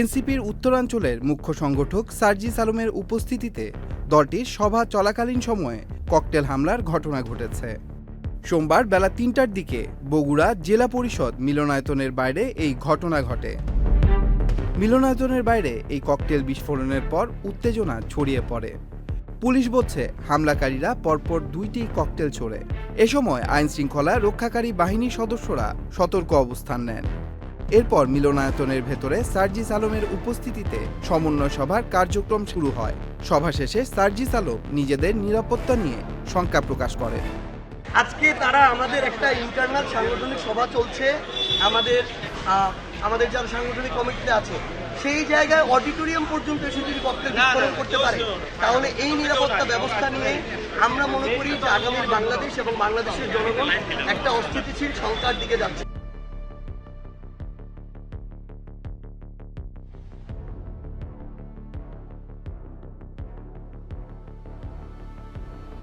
এনসিপির উত্তরাঞ্চলের মুখ্য সংগঠক সার্জিস আলমের উপস্থিতিতে দলটির সভা চলাকালীন সময়ে ককটেল হামলার ঘটনা ঘটেছে। সোমবার বেলা তিনটার দিকে বগুড়া জেলা পরিষদ মিলনায়তনের বাইরে এই ঘটনা ঘটে। মিলনায়তনের বাইরে এই ককটেল বিস্ফোরণের পর উত্তেজনা ছড়িয়ে পড়ে। পুলিশ বলছে, হামলাকারীরা পরপর দুইটি ককটেল ছোড়ে। এ সময় আইন শৃঙ্খলা রক্ষাকারী বাহিনীর সদস্যরা সতর্ক অবস্থান নেন। এরপর মিলনায়তনের ভেতরে সার্জিস আলমের উপস্থিতিতে সমন্বয় সভার কার্যক্রম শুরু হয়। সভা শেষে সার্জিস আলম নিজেদের নিরাপত্তা নিয়ে শঙ্কা প্রকাশ করেন। আজকে তারা আমাদের একটা ইন্টারনাল সাংগঠনিক সভা চলছে। আমাদের আহ, আমাদের যারা সাংগঠনিক কমিটিতে আছে সেই জায়গায় অডিটোরিয়াম পর্যন্ত এসে যদি ককটেল বিস্ফোরণ করতে পারে তাহলে এই নিরাপত্তা ব্যবস্থা নিয়ে আমরা মনে করি যে আগামী বাংলাদেশ এবং বাংলাদেশের জনগণ একটা অস্থিতিশীল সংখ্যার দিকে যাচ্ছে।